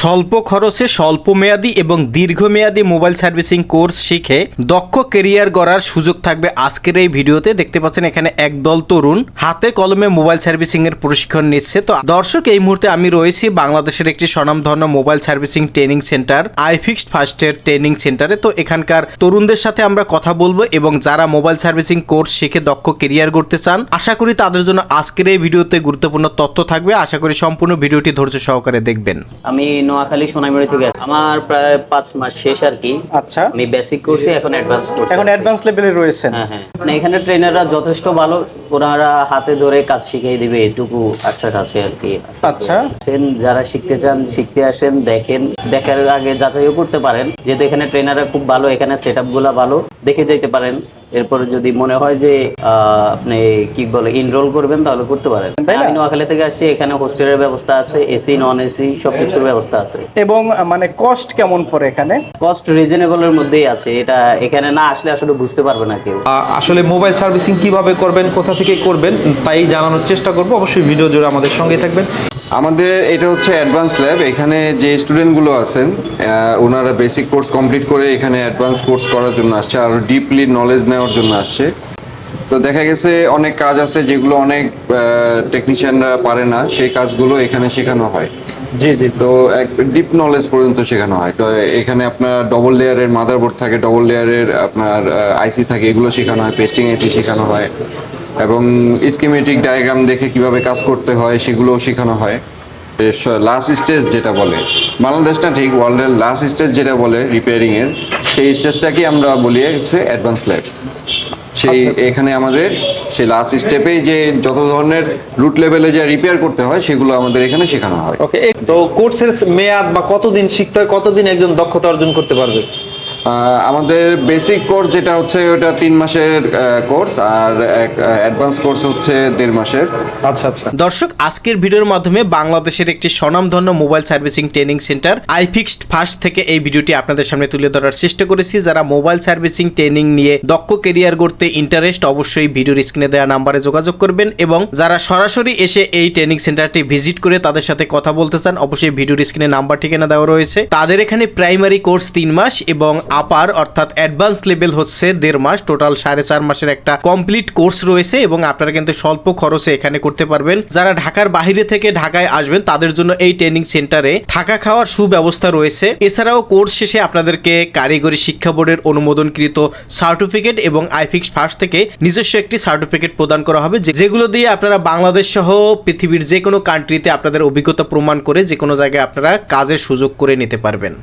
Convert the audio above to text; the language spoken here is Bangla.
স্বল্প খরচে স্বল্প মেয়াদী এবং দীর্ঘমেয়াদী মোবাইল সার্ভিসিং কোর্স শিখে দক্ষ কেরিয়ার গড়ার সুযোগ থাকবে আজকের এই ভিডিওতে। দেখতে পাচ্ছেন এখানে একদল তরুণ হাতে কলমে মোবাইল সার্ভিসিং এর প্রশিক্ষণ নিচ্ছে। তো দর্শক, এই মুহূর্তে আমি রয়েছি বাংলাদেশের একটি স্বনামধন্য mobile servicing training centre I fixed ফার্স্টের ট্রেনিং সেন্টারে। তো এখানকার তরুণদের সাথে আমরা কথা বলব এবং যারা মোবাইল সার্ভিসিং কোর্স শিখে দক্ষ কেরিয়ার করতে চান, আশা করি তাদের জন্য আজকের এই ভিডিওতে গুরুত্বপূর্ণ তথ্য থাকবে। আশা করি সম্পূর্ণ ভিডিওটি ধৈর্য সহকারে দেখবেন। আমি নোয়াখালী সোনাইমুড়ি থেকে। আমার প্রায় পাঁচ মাস শেষ আর কি। আচ্ছা। আমি বেসিক করছি এখন অ্যাডভান্স করছি এখন অ্যাডভান্স লেভেলে রয়েছেন। হ্যাঁ হ্যাঁ। মানে এখানে ট্রেনাররা যথেষ্ট ভালো। ওনারা হাতে ধরে কাজ শিখিয়ে দিবে এটুকু আশ্বাস আছে আর কি। আচ্ছা। যারা শিখতে চান শিখতে আসেন দেখেন। দেখার আগে যাচাইও করতে পারেন। যেহেতু এখানে ট্রেনাররা খুব ভালো এখানে সেটগুলা ভালো দেখে যাইতে পারেন। এরপরে যদি মনে হয় যে আহ, আপনি কি বলে ইনরোল করবেন তাহলে করতে পারেন। তাই আমি নোয়াখালী থেকে আসছি এখানে হোস্টেলের ব্যবস্থা আছে এসি নন এসি সবকিছুর ব্যবস্থা আছে। এবং মানে কস্ট কেমন পড়ে এখানে? কস্ট রিজনেবলের মধ্যেই আছে এটা এখানে না আসলে আসলে বুঝতে পারবে না কেউ। আসলে মোবাইল সার্ভিসিং কীভাবে করবেন কোথা থেকে করবেন তাই জানানোর চেষ্টা করব। অবশ্যই ভিডিও জুড়ে আমাদের সঙ্গে থাকবেন। আমাদের এটা হচ্ছে অ্যাডভান্স ল্যাব এখানে যে স্টুডেন্টগুলো আছেন আহ, ওনারা বেসিক কোর্স কমপ্লিট করে এখানে অ্যাডভান্স কোর্স করার জন্য আসছে আর ডিপলি নলেজ নেওয়ার জন্য আসছে। তো দেখা গেছে অনেক কাজ আছে যেগুলো অনেক টেকনিশিয়ানরা পারে না সেই কাজগুলো এখানে শেখানো হয়। জি জি তো এক ডিপ নলেজ পর্যন্ত শেখানো হয়। তো এখানে আপনার ডবল লেয়ারের মাদারবোর্ড থাকে ডবল লেয়ারের আপনার আইসি থাকে এগুলো শেখানো হয় পেস্টিং আইসি শেখানো হয়। এবং স্কিমেটিক ডায়াগ্রাম দেখে কীভাবে কাজ করতে হয় সেগুলোও শেখানো হয়। লাস্ট স্টেজ যেটা বলে বাংলাদেশটা ঠিক ওয়ার্ল্ডের লাস্ট স্টেজ যেটা বলে রিপেয়ারিংয়ের সেই স্টেজটাকেই আমরা বলি হচ্ছে অ্যাডভান্স ল্যাব সেই এখানে আমাদের সেই লাস্ট স্টেপে যে যত ধরনের রুট লেভেলে যে রিপেয়ার করতে হয় সেগুলো আমাদের এখানে শেখানো হয়। ওকে তো কোর্সের মেয়াদ বা কতদিন শিখতে হয় কতদিন একজন দক্ষতা অর্জন করতে পারবে? আমাদের বেসিক কোর্স যেটা হচ্ছে ওটা তিন মাসের কোর্স আর অ্যাডভান্স কোর্স হচ্ছে দেড় মাসের। আচ্ছা আচ্ছা। দর্শক আজকের ভিডিওর মাধ্যমে বাংলাদেশের একটি স্বনামধন্য mobile servicing training centre I fixed first থেকে এই ভিডিওটি আপনাদের সামনে তুলে ধরার চেষ্টা করেছি। যারা মোবাইল সার্ভিসিং ট্রেনিং নিয়ে দক্ষ কেরিয়ার করতে ইন্টারেস্ট অবশ্যই ভিডিওর স্ক্রিনে দেওয়া নাম্বারে যোগাযোগ করবেন এবং যারা সরাসরি এসে এই ট্রেনিং সেন্টারটি ভিজিট করে তাদের সাথে কথা বলতে চান অবশ্যই ভিডিওর স্ক্রিনে নাম্বার ঠিকানা দেওয়া রয়েছে। তাদের এখানে প্রাইমারি কোর্স তিন মাস এবং আপার অর্থাৎ অ্যাডভান্স লেভেল হচ্ছে দেড় মাস। টোটাল সাড়ে চার মাসের একটা কমপ্লিট কোর্স রয়েছে এবং আপনারা কিন্তু স্বল্প খরচে এখানে করতে পারবেন। যারা ঢাকার বাইরে থেকে ঢাকায় আসবেন, তাদের জন্য এই ট্রেনিং সেন্টারে থাকা খাওয়ার সুব্যবস্থা রয়েছে। এছাড়াও কোর্স শেষে আপনাদেরকে কারিগরি শিক্ষা বোর্ডের অনুমোদনকৃত সার্টিফিকেট এবং আইফিক্স ফার্স্ট থেকে নিজস্ব একটি সার্টিফিকেট প্রদান করা হবে যেগুলো দিয়ে আপনারা বাংলাদেশ সহ পৃথিবীর যে কোনো কান্ট্রিতে আপনাদের অভিজ্ঞতা প্রমাণ করে যে কোনো জায়গায় আপনারা কাজের সুযোগ করে নিতে পারবেন।